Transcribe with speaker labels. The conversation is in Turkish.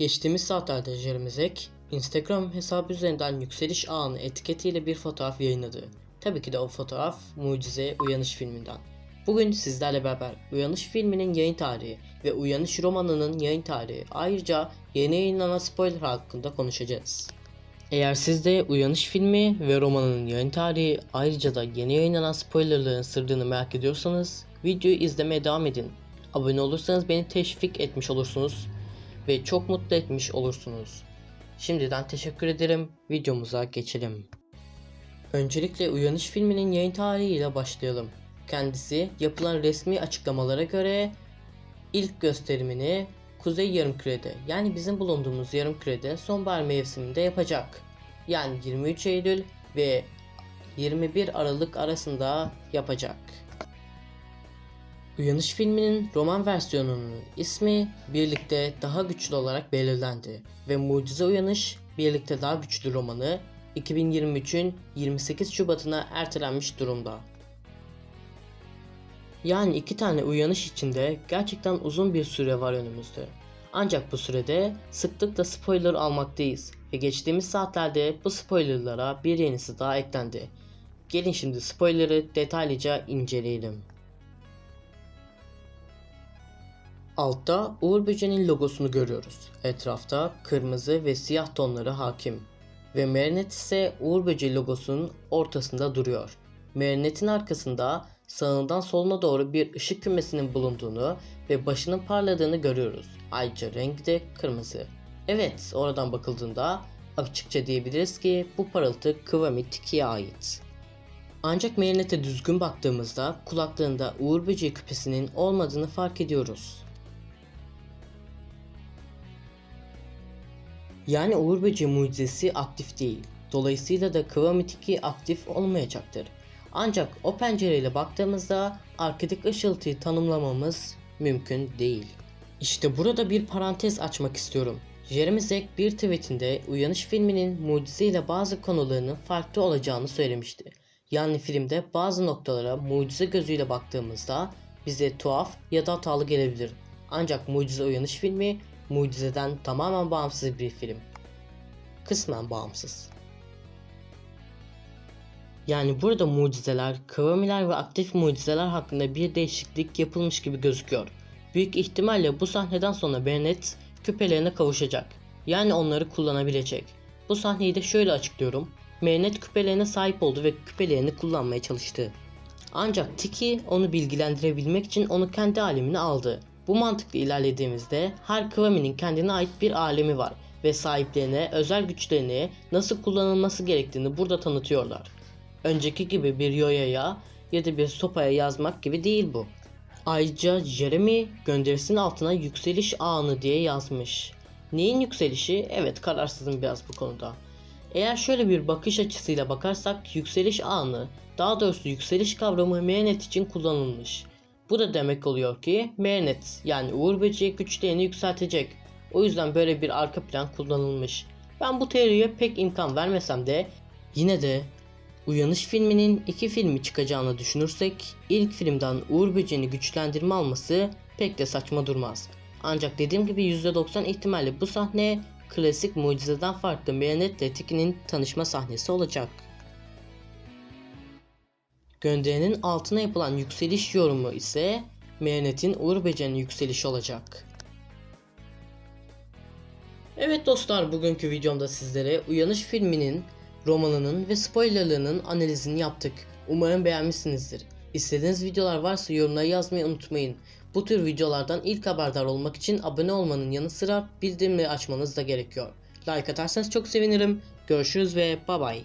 Speaker 1: Geçtiğimiz saatlerde Jeremizek, Instagram hesabı üzerinden yükseliş anı etiketiyle bir fotoğraf yayınladı. Tabii ki de o fotoğraf Mucize Uyanış filminden. Bugün sizlerle beraber Uyanış filminin yayın tarihi ve Uyanış romanının yayın tarihi ayrıca yeni yayınlanan spoiler hakkında konuşacağız. Eğer siz de Uyanış filmi ve romanının yayın tarihi ayrıca da yeni yayınlanan spoilerların sırrını merak ediyorsanız videoyu izlemeye devam edin. Abone olursanız beni teşvik etmiş olursunuz ve çok mutlu etmiş olursunuz. Şimdiden teşekkür ederim. Videomuza geçelim. Öncelikle Uyanış filminin yayın tarihiyle başlayalım. Kendisi yapılan resmi açıklamalara göre ilk gösterimini Kuzey Yarımküre'de yani bizim bulunduğumuz yarımkürede sonbahar mevsiminde yapacak. Yani 23 Eylül ve 21 Aralık arasında yapacak. Uyanış filminin roman versiyonunun ismi birlikte daha güçlü olarak belirlendi ve Mucize Uyanış birlikte daha güçlü romanı 2023'ün 28 Şubat'ına ertelenmiş durumda. Yani iki tane uyanış içinde gerçekten uzun bir süre var önümüzde. Ancak bu sürede sıklıkla spoiler almaktayız ve geçtiğimiz saatlerde bu spoilerlara bir yenisi daha eklendi. Gelin şimdi spoilerı detaylıca inceleyelim. Altta Uğur Böceği'nin logosunu görüyoruz. Etrafta kırmızı ve siyah tonları hakim. Ve Marinette ise Uğur Böceği logosunun ortasında duruyor. Marinette'in arkasında sağından soluna doğru bir ışık kümesinin bulunduğunu ve başının parladığını görüyoruz. Ayrıca rengi de kırmızı. Evet, oradan bakıldığında açıkça diyebiliriz ki bu parıltı Kıvami Tiki'ye ait. Ancak Marinette'e düzgün baktığımızda kulaklığında Uğur Böceği küpesinin olmadığını fark ediyoruz. Yani Uğur Böceği mucizesi aktif değil. Dolayısıyla da Kıvami Tiki aktif olmayacaktır. Ancak o pencereyle baktığımızda arkadaki ışıltıyı tanımlamamız mümkün değil. İşte burada bir parantez açmak istiyorum. Jeremy Zek bir tweetinde Uyanış filminin mucizeyle bazı konularının farklı olacağını söylemişti. Yani filmde bazı noktalara mucize gözüyle baktığımızda bize tuhaf ya da hatalı gelebilir. Ancak Mucize Uyanış filmi mucizeden tamamen bağımsız bir film. Kısmen bağımsız. Yani burada mucizeler, kıvamiler ve aktif mucizeler hakkında bir değişiklik yapılmış gibi gözüküyor. Büyük ihtimalle bu sahneden sonra Bennett küpelerine kavuşacak. Yani onları kullanabilecek. Bu sahneyi de şöyle açıklıyorum. Bennett küpelerine sahip oldu ve küpelerini kullanmaya çalıştı. Ancak Tiki onu bilgilendirebilmek için onu kendi alemine aldı. Bu mantıkla ilerlediğimizde her kıvaminin kendine ait bir alemi var ve sahiplerine özel güçlerini nasıl kullanılması gerektiğini burada tanıtıyorlar. Önceki gibi bir yoyaya ya da bir sopaya yazmak gibi değil bu. Ayrıca Jeremy gönderisinin altına yükseliş anı diye yazmış. Neyin yükselişi? Evet kararsızım biraz bu konuda. Eğer şöyle bir bakış açısıyla bakarsak yükseliş anı, daha doğrusu yükseliş kavramı Marinette için kullanılmış. Bu da demek oluyor ki Marinette yani Uğur Böceği güçlerini yükseltecek. O yüzden böyle bir arka plan kullanılmış. Ben bu teoriye pek imkan vermesem de yine de Uyanış filminin iki filmi çıkacağını düşünürsek ilk filmden Uğur Böceğini güçlendirme alması pek de saçma durmaz. Ancak dediğim gibi %90 ihtimalle bu sahne klasik mucizeden farklı Marinette ile Tiki'nin tanışma sahnesi olacak. Gönderinin altına yapılan yükseliş yorumu ise Marinette'in Uğur Böceği'nin yükselişi olacak. Evet dostlar bugünkü videomda sizlere Uyanış filminin romanının ve spoilerlarının analizini yaptık. Umarım beğenmişsinizdir. İstediğiniz videolar varsa yorumlara yazmayı unutmayın. Bu tür videolardan ilk haberdar olmak için abone olmanın yanı sıra bildirimleri açmanız da gerekiyor. Like atarsanız çok sevinirim. Görüşürüz ve bay bay.